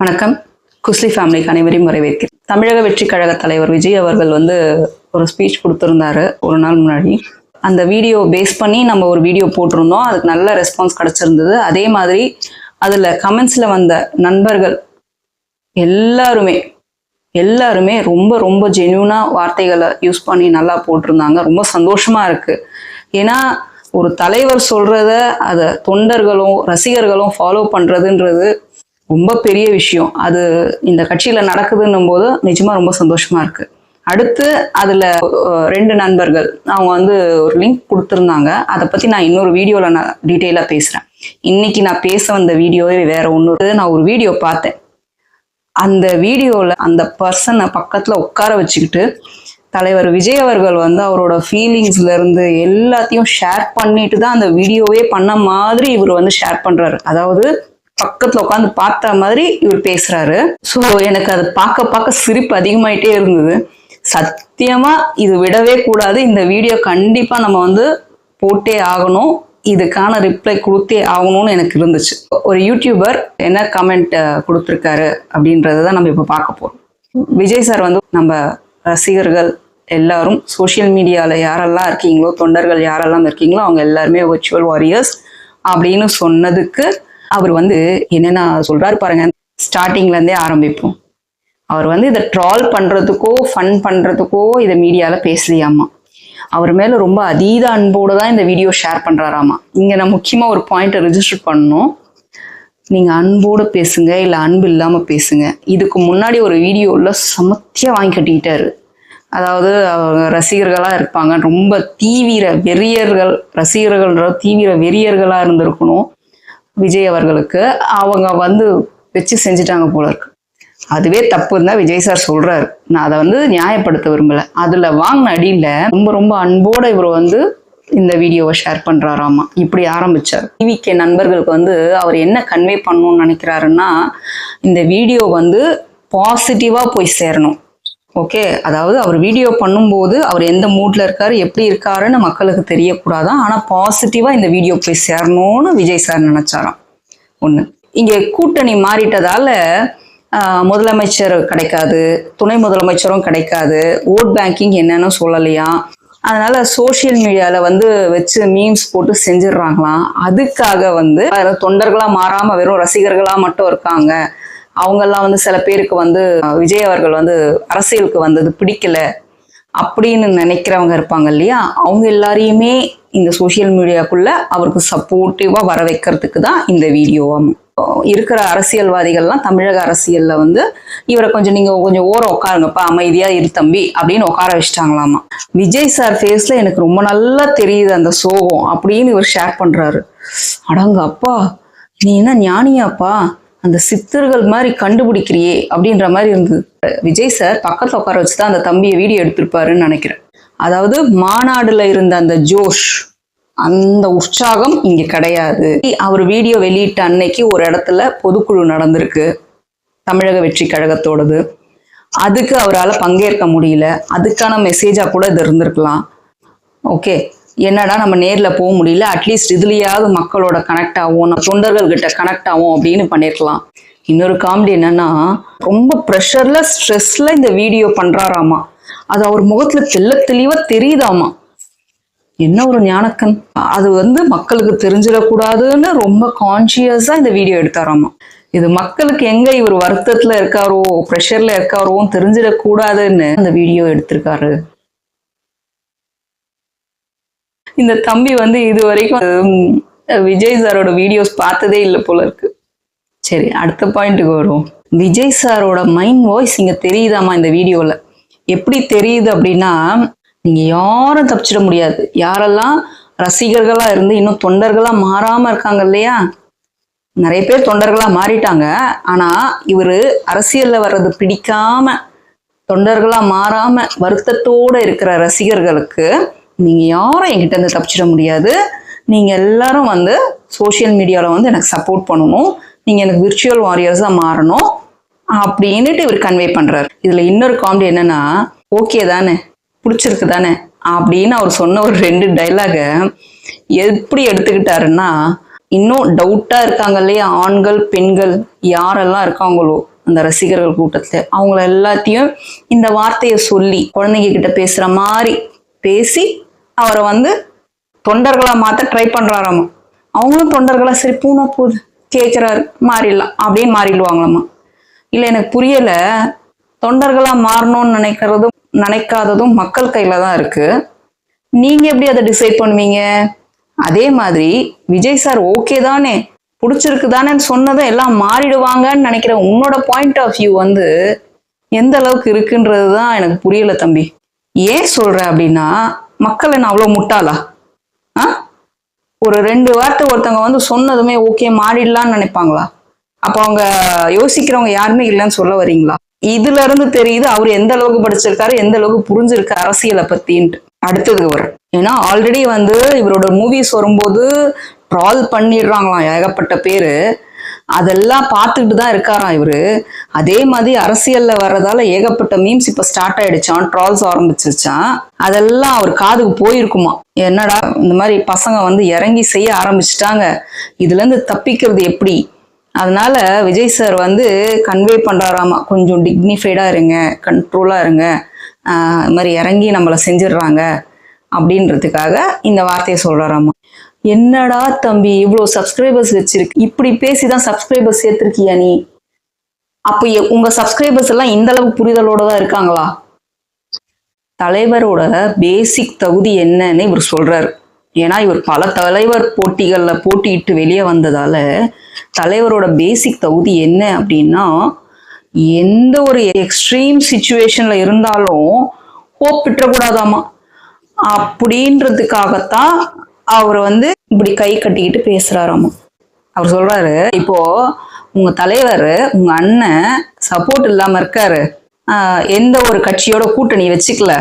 வணக்கம். குஸ்லி ஃபேமிலிக்கு அனைவரையும் வரவேற்கிறேன். தமிழக வெற்றி கழக தலைவர் விஜய் அவர்கள் வந்து ஒரு ஸ்பீச் கொடுத்துருந்தாரு ஒரு நாள் முன்னாடி. அந்த வீடியோ பேஸ் பண்ணி நம்ம ஒரு வீடியோ போட்டிருந்தோம். அதுக்கு நல்ல ரெஸ்பான்ஸ் கிடச்சிருந்தது. அதே மாதிரி அதில் கமெண்ட்ஸில் வந்த நண்பர்கள் எல்லாருமே எல்லாருமே ரொம்ப ரொம்ப ஜென்யூனாக வார்த்தைகளை யூஸ் பண்ணி நல்லா போட்டிருந்தாங்க. ரொம்ப சந்தோஷமாக இருக்குது ஏன்னா ஒரு தலைவர் சொல்கிறத அதை தொண்டர்களும் ரசிகர்களும் ஃபாலோ பண்ணுறதுன்றது ரொம்ப பெரிய விஷயம். அது இந்த கட்சியில நடக்குதுன்னும் போது நிஜமா ரொம்ப சந்தோஷமா இருக்கு. அடுத்து அதுல ரெண்டு நண்பர்கள் அவங்க வந்து ஒரு லிங்க் கொடுத்துருந்தாங்க. அதை பத்தி நான் இன்னொரு வீடியோல நான் டீட்டெயிலா பேசுறேன். இன்னைக்கு நான் பேச வந்த வீடியோவே வேற ஒன்று நான் ஒரு வீடியோ பார்த்தேன். அந்த வீடியோவில் அந்த பர்சனை பக்கத்தில் உட்கார வச்சுக்கிட்டு தலைவர் விஜய் அவர்கள் வந்து அவரோட ஃபீலிங்ஸ்ல இருந்து எல்லாத்தையும் ஷேர் பண்ணிட்டு தான் அந்த வீடியோவே பண்ண மாதிரி இவர் வந்து ஷேர் பண்றாரு. அதாவது பக்கத்துல உட்காந்து பார்த்த மாதிரி இவர் பேசுறாரு. ஸோ எனக்கு அது பார்க்க பார்க்க சிரிப்பு அதிகமாயிட்டே இருந்தது. சத்தியமா இது விடவே கூடாது. இந்த வீடியோ கண்டிப்பா நம்ம வந்து போட்டே ஆகணும். இதுக்கான ரிப்ளை கொடுத்தே ஆகணும்னு எனக்கு இருந்துச்சு. ஒரு யூடியூபர் என்ன கமெண்ட் கொடுத்துருக்காரு அப்படின்றத தான் நம்ம இப்போ பார்க்க போறோம். விஜய் சார் வந்து நம்ம ரசிகர்கள் எல்லாரும் சோஷியல் மீடியாவில் யாரெல்லாம் இருக்கீங்களோ தொண்டர்கள் யாரெல்லாம் இருக்கீங்களோ அவங்க எல்லாருமே விர்ச்சுவல் வாரியர்ஸ் அப்படின்னு சொன்னதுக்கு அவர் வந்து என்னென்ன சொல்றாரு பாருங்க ஸ்டார்டிங்ல இருந்தே ஆரம்பிப்போம். அவர் வந்து இதை ட்ரால் பண்றதுக்கோ ஃபன் பண்றதுக்கோ இதை மீடியால பேசலையாமா. அவர் மேல ரொம்ப அதீத அன்போடு தான் இந்த வீடியோ ஷேர் பண்றாராமா. இங்க நான் முக்கியமா ஒரு பாயிண்ட்டை ரிஜிஸ்டர் பண்ணணும். நீங்க அன்போடு பேசுங்க இல்லை அன்பு இல்லாம பேசுங்க. இதுக்கு முன்னாடி ஒரு வீடியோவில் சமத்தியா வாங்கி கட்டிக்கிட்டாரு. அதாவது அவங்க ரசிகர்களாக இருப்பாங்க. ரொம்ப தீவிர வெறியர்கள் ரசிகர்கள்ன்ற தீவிர வெறியர்களாக இருந்திருக்கணும். விஜய் அவர்களுக்கு அவங்க வந்து வச்சு செஞ்சுட்டாங்க போல இருக்கு. அதுவே தப்புன்னு தான் விஜய் சார் சொல்றாரு. நான் அதை வந்து நியாயப்படுத்த விரும்பல. அதுல வாங்கின அடியில ரொம்ப ரொம்ப அன்போட இவர் வந்து இந்த வீடியோவை ஷேர் பண்றாராமா. இப்படி ஆரம்பிச்சார். டிவிகே நண்பர்களுக்கு வந்து அவர் என்ன கன்வே பண்ணணும்னு நினைக்கிறாருன்னா இந்த வீடியோ வந்து பாசிட்டிவா போய் சேரணும். ஓகே அதாவது அவர் வீடியோ பண்ணும்போது அவர் எந்த மூட்ல இருக்காரு எப்படி இருக்காருன்னு மக்களுக்கு தெரியக்கூடாதான் ஆனால் பாசிட்டிவா இந்த வீடியோ போய் சேரணும்னு விஜய் சார் நினைச்சாராம். ஒன்று இங்கே கூட்டணி மாறிட்டதால முதலமைச்சர் கிடைக்காது துணை முதலமைச்சரும் கிடைக்காது ஓட் பேங்கிங் என்னன்னு சொல்லலையா? அதனால சோஷியல் மீடியால வந்து வச்சு மீம்ஸ் போட்டு செஞ்சிடுறாங்களாம். அதுக்காக வந்து அஹ், தொண்டர்களா மாறாம வெறும் ரசிகர்களா மட்டும் இருக்காங்க. அவங்கெல்லாம் வந்து சில பேருக்கு வந்து விஜய் அவர்கள் வந்து அரசியலுக்கு வந்தது பிடிக்கல அப்படின்னு நினைக்கிறவங்க இருப்பாங்க இல்லையா? அவங்க எல்லாரையுமே இந்த சோஷியல் மீடியாக்குள்ள அவருக்கு சப்போர்ட்டிவாக வர வைக்கிறதுக்கு தான் இந்த வீடியோவாம் இருக்கிற அரசியல்வாதிகள்லாம் தமிழக அரசியல்ல வந்து இவரை கொஞ்சம் நீங்க கொஞ்சம் ஓரம் உட்காருங்கப்பா அமைதியா இரு தம்பி அப்படின்னு உட்கார வச்சிட்டாங்களாமா. விஜய் சார் ஃபேஸ்ல எனக்கு ரொம்ப நல்லா தெரியுது அந்த சோகம் அப்படின்னு இவர் ஷேர் பண்றாரு. அடங்க அப்பா நீ என்ன ஞானியாப்பா? அந்த சித்தர்கள் மாதிரி கண்டுபிடிக்கிறியே அப்படின்ற மாதிரி இருந்தது. விஜய் சார் பக்கத்துல உட்கார வச்சு தான் அந்த தம்பியை வீடியோ எடுத்திருப்பாருன்னு நினைக்கிறேன். அதாவது மாநாடுல இருந்த அந்த ஜோஷ் அந்த உற்சாகம் இங்க கிடையாது. அவர் வீடியோ வெளியிட்ட அன்னைக்கு ஒரு இடத்துல பொதுக்குழு நடந்திருக்கு தமிழக வெற்றி கழகத்தோடது. அதுக்கு அவரால் பங்கேற்க முடியல. அதுக்கான மெசேஜா கூட இது இருந்திருக்கலாம். ஓகே என்னடா நம்ம நேரில் போக முடியல? அட்லீஸ்ட் இதுலையாவது மக்களோட கனெக்ட் ஆகும் நம்ம தொண்டர்கள் கிட்ட கனெக்ட் ஆகும் அப்படின்னு பண்ணிருக்கலாம். இன்னொரு காமெடி என்னன்னா ரொம்ப ப்ரெஷர்ல ஸ்ட்ரெஸ்ல இந்த வீடியோ பண்றாராமா? அது அவர் முகத்துல தெள்ள தெளிவா தெரியுதாமா? என்ன ஒரு ஞானக்கன் அது வந்து மக்களுக்கு தெரிஞ்சிடக்கூடாதுன்னு ரொம்ப கான்சியஸா இந்த வீடியோ எடுத்தாராமா? இது மக்களுக்கு எங்க இவர் வருத்தத்துல இருக்காரோ ப்ரெஷர்ல இருக்காரோன்னு தெரிஞ்சிடக்கூடாதுன்னு அந்த வீடியோ எடுத்திருக்காரு. இந்த தம்பி வந்து இது வரைக்கும் விஜய் சாரோட வீடியோஸ் பார்த்ததே இல்லை போல இருக்கு. சரி அடுத்த பாயிண்ட்டுக்கு வரும் விஜய் சாரோட மைண்ட் வாய்ஸ் இங்கே தெரியுதாமா இந்த வீடியோவில் எப்படி தெரியுது அப்படின்னா நீங்கள் யாரும் தப்பிச்சிட முடியாது. யாரெல்லாம் ரசிகர்களாக இருந்து இன்னும் தொண்டர்களாக மாறாமல் இருக்காங்க இல்லையா? நிறைய பேர் தொண்டர்களாக மாறிட்டாங்க. ஆனால் இவர் அரசியலில் வர்றது பிடிக்காம தொண்டர்களாக மாறாமல் வருத்தத்தோட இருக்கிற ரசிகர்களுக்கு நீங்கள் யாரும் என்கிட்ட இருந்து தப்பிச்சிட முடியாது. நீங்கள் எல்லாரும் வந்து சோஷியல் மீடியாவில் வந்து எனக்கு சப்போர்ட் பண்ணணும். நீங்கள் எனக்கு விர்ச்சுவல் வாரியர்ஸாக மாறணும். அப்படின்னுட்டு இவர் கன்வே பண்ணுறாரு இதில் இன்னொரு காமெடி என்னன்னா ஓகே தானே பிடிச்சிருக்கு தானே? அப்படின்னு அவர் சொன்ன ஒரு ரெண்டு டைலாக எப்படி எடுத்துக்கிட்டாருன்னா இன்னும் டவுட்டாக இருக்காங்க இல்லையா? ஆண்கள் பெண்கள் யாரெல்லாம் இருக்காங்களோ அந்த ரசிகர்கள் கூட்டத்தில். அவங்கள எல்லாத்தையும் இந்த வார்த்தையை சொல்லி குழந்தைங்க கிட்ட பேசுகிற மாதிரி பேசி அவரை வந்து தொண்டர்களாக மாற்ற ட்ரை பண்ணுறாராமா அவங்களும் தொண்டர்களாக சரி பூனா போகுது கேட்குறாரு மாறிடலாம். அப்படியே மாறிடுவாங்களாம்மா இல்லை எனக்கு புரியலை. தொண்டர்களாக மாறணும்னு நினைக்கிறதும் நினைக்காததும் மக்கள் கையில் தான் இருக்குது நீங்கள் எப்படி அதை டிசைட் பண்ணுவீங்க? அதே மாதிரி விஜய் சார் ஓகே தானே. பிடிச்சிருக்கு தானேன்னு சொன்னதை எல்லாம் மாறிடுவாங்கன்னு நினைக்கிற உன்னோட பாயிண்ட் ஆஃப் வியூ வந்து எந்த அளவுக்கு இருக்குன்றது தான் எனக்கு புரியலை தம்பி. ஏன் சொல்கிறேன் அப்படின்னா மக்கள் என்ன அவ்வளோ முட்டாளா? ஆ? ஒரு ரெண்டு வார்த்தை ஒருத்தவங்க வந்து சொன்னதுமே ஓகே மாறிடலான்னு நினைப்பாங்களா? அப்போ அவங்க யோசிக்கிறவங்க யாருமே இல்லைன்னு சொல்ல வரீங்களா? இதுல இருந்து தெரியுது அவர் எந்த அளவுக்கு படிச்சிருக்காரு எந்த அளவுக்கு புரிஞ்சிருக்கு அரசியலை பத்தின்ட்டு. அடுத்தது வரும் ஏன்னா ஆல்ரெடி வந்து இவரோட மூவிஸ் வரும்போது ட்ரால் பண்ணிடுறாங்களாம் ஏகப்பட்ட பேரு. அதெல்லாம் பார்த்துக்கிட்டு தான் இருக்காராம் இவரு. அதே மாதிரி அரசியல்ல வர்றதால ஏகப்பட்ட மீம்ஸ் இப்ப ஸ்டார்ட் ஆயிடுச்சான் ட்ரால்ஸ் ஆரம்பிச்சிருச்சான் அதெல்லாம் அவர் காதுக்கு போயிருக்குமா? என்னடா இந்த மாதிரி பசங்க வந்து இறங்கி செய்ய ஆரம்பிச்சிட்டாங்க. இதுல இருந்து தப்பிக்கிறது எப்படி? அதனால விஜய் சார் வந்து கன்வே பண்றாராமா கொஞ்சம் டிக்னிஃபைடா இருங்க கண்ட்ரோலா இருங்க. இது மாதிரி இறங்கி நம்மளை செஞ்சிடுறாங்க. அப்படின்றதுக்காக இந்த வார்த்தையை சொல்றாராமா. என்னடா தம்பி இவ்வளோ சப்ஸ்கிரைபர்ஸ் வச்சிருக்கு? இப்படி பேசிதான் சப்ஸ்கிரைபர்ஸ் சேர்த்திருக்கியா நீ? அப்போ எ- உங்க சப்ஸ்கிரைபர்ஸ் எல்லாம் இந்த அளவு புரிதலோட தான் இருக்காங்களா? தலைவரோட பேசிக் தகுதி என்னன்னு இவர் சொல்றாரு. ஏன்னா இவர் பல தலைவர் போட்டிகளில் போட்டியிட்டு வெளியே வந்ததால தலைவரோட பேசிக் தகுதி என்ன அப்படின்னா எந்த ஒரு எக்ஸ்ட்ரீம் சுச்சுவேஷன்ல இருந்தாலும் ஹோப் விட்டுறக்கூடாதாமா அப்படின்றதுக்காகத்தான் அவர் வந்து இப்படி கை கட்டிக்கிட்டு பேசுறாராமா. அவர் சொல்றாரு இப்போ உங்க தலைவர் உங்க அண்ணன் சப்போர்ட் இல்லாம இருக்காரு. எந்த ஒரு கட்சியோட கூட்டணி வச்சுக்கல.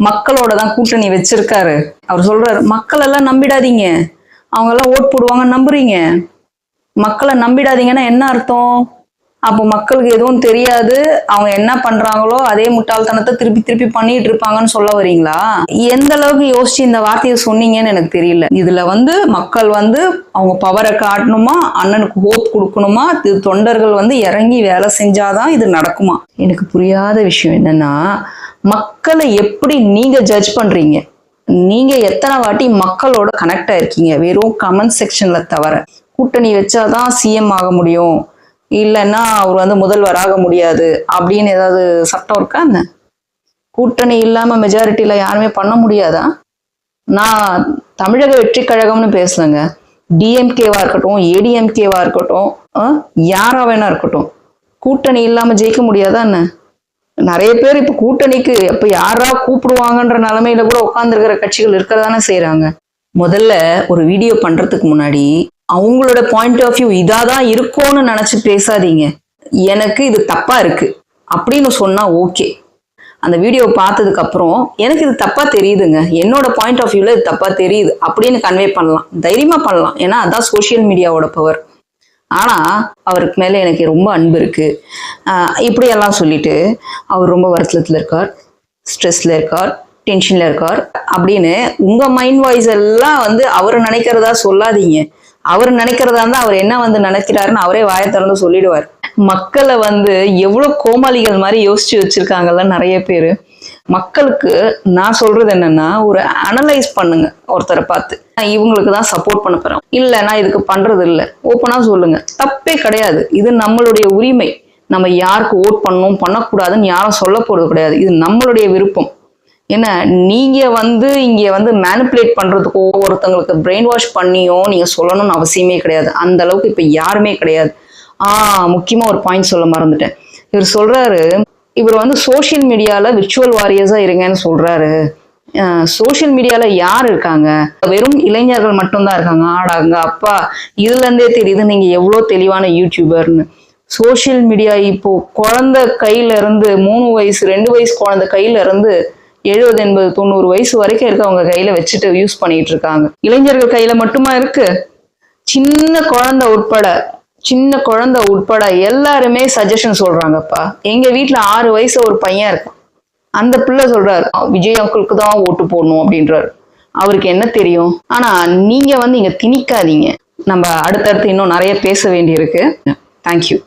மக்களோட தான் கூட்டணி வச்சிருக்காரு. அவர் சொல்றாரு மக்கள் எல்லாம் நம்பிடாதீங்க. அவங்க எல்லாம் ஓட் போடுவாங்கன்னு நம்புறீங்க. மக்களை நம்பிடாதீங்கன்னா என்ன அர்த்தம்? அப்போ மக்களுக்கு எதுவும் தெரியாது. அவங்க என்ன பண்றாங்களோ அதே முட்டாள்தனத்தை திருப்பி திருப்பி பண்ணிட்டு இருப்பாங்கன்னு சொல்ல வரீங்களா? எந்த அளவுக்கு யோசிச்சு இந்த வார்த்தையை சொன்னீங்கன்னு எனக்கு தெரியல. இதுல வந்து மக்கள் வந்து அவங்க பவரை காட்டணுமா? அண்ணனுக்கு ஹோப் கொடுக்கணுமா? இது தொண்டர்கள் வந்து இறங்கி வேலை செஞ்சாதான் இது நடக்குமா? எனக்கு புரியாத விஷயம் என்னன்னா மக்களை எப்படி நீங்க ஜட்ஜ் பண்றீங்க? நீங்க எத்தனை வாட்டி மக்களோட கனெக்ட் ஆயிருக்கீங்க? வெறும் கமெண்ட் செக்ஷன்ல தவிர. கூட்டணி வச்சாதான் சிஎம் ஆக முடியும். இல்லைன்னா அவர் வந்து முதல்வர் ஆக முடியாது அப்படின்னு ஏதாவது சட்டம் இருக்கா என்ன? கூட்டணி இல்லாமல் மெஜாரிட்டியில யாருமே பண்ண முடியாதா? நான் தமிழக வெற்றி கழகம்னு பேசலங்க டிஎம்கேவா இருக்கட்டும் ஏடிஎம்கேவா இருக்கட்டும் யாரா வேணா இருக்கட்டும். கூட்டணி இல்லாம ஜெயிக்க முடியாதா என்ன? நிறைய பேர் இப்ப கூட்டணிக்கு இப்ப யாரா கூப்பிடுவாங்கன்ற நிலைமையில கூட உட்காந்துருக்கிற கட்சிகள் இருக்கதானே செய்கிறாங்க முதல்ல ஒரு வீடியோ பண்றதுக்கு முன்னாடி அவங்களோட பாயிண்ட் ஆஃப் வியூ இதாக தான் இருக்கும்னு நினச்சி பேசாதீங்க. எனக்கு இது தப்பாக இருக்குது அப்படின்னு சொன்னால் ஓகே அந்த வீடியோ பார்த்ததுக்கு அப்புறம் எனக்கு இது தப்பாக தெரியுதுங்க. என்னோட பாயிண்ட் ஆஃப் வியூவில் இது தப்பாக தெரியுது. அப்படின்னு கன்வே பண்ணலாம். தைரியமாக பண்ணலாம். ஏன்னா அதான் சோஷியல் மீடியாவோட பவர் ஆனால் அவருக்கு மேலே எனக்கு ரொம்ப அன்பு இருக்குது இப்படியெல்லாம் சொல்லிட்டு அவர் ரொம்ப வருத்தத்தில் இருக்கார். ஸ்ட்ரெஸ்ல இருக்கார். டென்ஷன்ல இருக்கார். அப்படின்னு உங்க மைண்ட் வாய்ஸ் எல்லாம் வந்து அவர் நினைக்கிறதா சொல்லாதீங்க. அவர் நினைக்கிறதா இருந்தா அவர் என்ன வந்து நினைக்கிறாருன்னு அவரே வாயை திறந்து சொல்லிடுவார். மக்களை வந்து எவ்வளவு கோமாளிகள் மாதிரி யோசிச்சு வச்சிருக்காங்கல்ல நிறைய பேர். மக்களுக்கு நான் சொல்றது என்னன்னா ஒரு அனலைஸ் பண்ணுங்க ஒருத்தரை பார்த்து. நான் இவங்களுக்கு தான் சப்போர்ட் பண்ண போறேன். இல்ல நான் இதுக்கு பண்றது இல்ல. ஓப்பனா சொல்லுங்க. தப்பே கிடையாது. இது நம்மளுடைய உரிமை. நம்ம யாருக்கு ஓட் பண்ணணும் பண்ணக்கூடாதுன்னு யாரும் சொல்ல போறது கிடையாது. இது நம்மளுடைய விருப்பம். ஏன்னா நீங்க வந்து இங்க வந்து மேனிப்புலேட் பண்றதுக்கோ ஒருத்தங்களுக்கு பிரெயின் வாஷ் பண்ணியோ நீங்க சொல்லணும்னு அவசியமே கிடையாது. அந்த அளவுக்கு இப்ப யாருமே கிடையாது. ஆஹ் முக்கியமா ஒரு பாயிண்ட் சொல்ல மறந்துட்டேன். இவர் சொல்றாரு இவர் வந்து சோஷியல் மீடியால விர்ச்சுவல் வாரியர்ஸா இருங்கன்னு சொல்றாரு. சோஷியல் மீடியால யார் இருக்காங்க? வெறும் இளைஞர்கள் மட்டும்தான் இருக்காங்க. ஆடாங்க அப்பா இதுல இருந்தே தெரியுது நீங்க எவ்வளவு தெளிவான யூடியூபர்னு சோஷியல் மீடியா இப்போ குழந்தை கையில இருந்து மூணு வயசு ரெண்டு வயசு குழந்தை கையில இருந்து எழுபது எண்பது தொண்ணூறு வயசு வரைக்கும் இருக்கவங்க கையில வச்சுட்டு யூஸ் பண்ணிட்டு இருக்காங்க. இளைஞர்கள் கையில மட்டுமா இருக்கு? சின்ன குழந்தை உட்பட சின்ன குழந்தை உட்பட எல்லாருமே சஜஷன் சொல்றாங்கப்பா. எங்க வீட்டுல ஆறு வயசு ஒரு பையன் இருக்கான். அந்த பிள்ளை சொல்றாரு விஜய் அங்கிளுக்கு தான் ஓட்டு போடணும் அப்படின்றாரு. அவருக்கு என்ன தெரியும்? ஆனா நீங்க வந்து இங்க திணிக்காதீங்க. நம்ம அடுத்தடுத்து இன்னும் நிறைய பேச வேண்டியிருக்கு. தேங்க்யூ